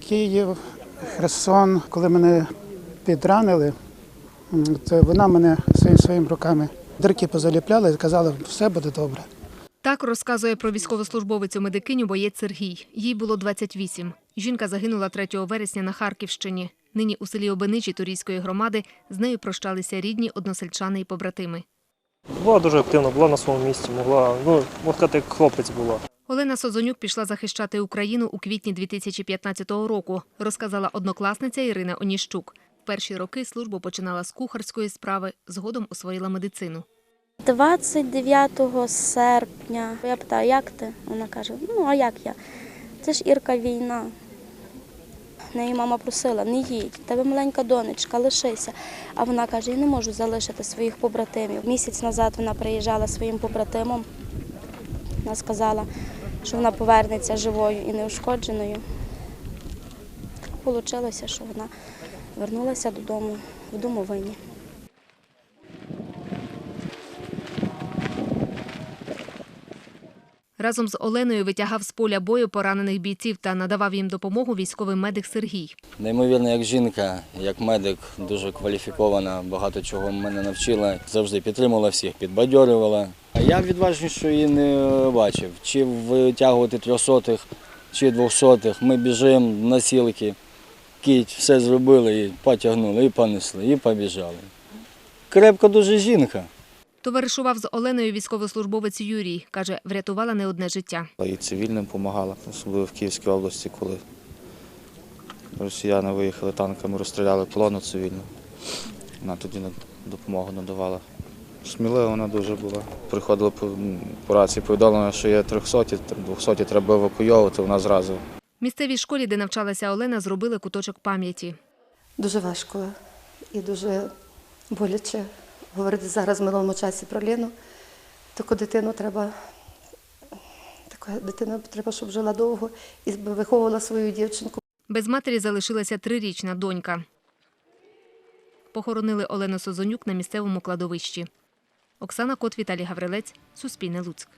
Київ, Херсон, коли мене підранили, то вона мене своїм своїми руками дирки позаліпляла і казала, все буде добре. Так розказує про військовослужбовицю медикиню боєць Сергій. Їй було 28. Жінка загинула 3 вересня на Харківщині. Нині у селі Обеничі Турійської громади з нею прощалися рідні, односельчани і побратими. Була дуже активна, була на своєму місці, могла, ну, можна сказати, як хлопець була. Олена Созонюк пішла захищати Україну у квітні 2015 року, розказала однокласниця Ірина Оніщук. В перші роки службу починала з кухарської справи, згодом освоїла медицину. 29 серпня. Я питаю, як ти? Вона каже: ну а як я? Це ж Ірка війна. Неї мама просила, не їдь, тебе маленька донечка, лишися. А вона каже, я не можу залишити своїх побратимів. Місяць назад вона приїжджала своїм побратимом. Вона сказала, що вона повернеться живою і неушкодженою. Так вийшло, що вона вернулася додому в домовині. Разом з Оленою витягав з поля бою поранених бійців та надавав їм допомогу військовий медик Сергій. Неймовірно, як жінка, як медик, дуже кваліфікована, багато чого мене навчила, завжди підтримувала всіх, підбадьорювала. А я відважніше її не бачив. Чи витягувати трьохсотих, чи двохсотих. Ми біжимо на сілки, кіть, все зробили, і потягнули, і понесли, і побіжали. Крепка дуже жінка. Товаришував з Оленою військовослужбовець Юрій. Каже, врятувала не одне життя. І цивільним допомагала, особливо в Київській області, коли росіяни виїхали танками, розстріляли колону цивільну. Вона тоді допомогу надавала. Смілива вона дуже була. Приходила по, по рації, повідомлення, що є 300, 200 треба евакуйовувати, вона зразу В місцевій школі, де навчалася Олена, зробили куточок пам'яті. Дуже важко і дуже боляче говорити зараз в минулому часі про Ліну. Таку дитину треба, таку дитину треба, щоб жила довго і виховувала свою дівчинку. Без матері залишилася трирічна донька. Похоронили Олену Созонюк на місцевому кладовищі. Оксана Кот, Віталій Гаврилець, Суспільне Луцьк.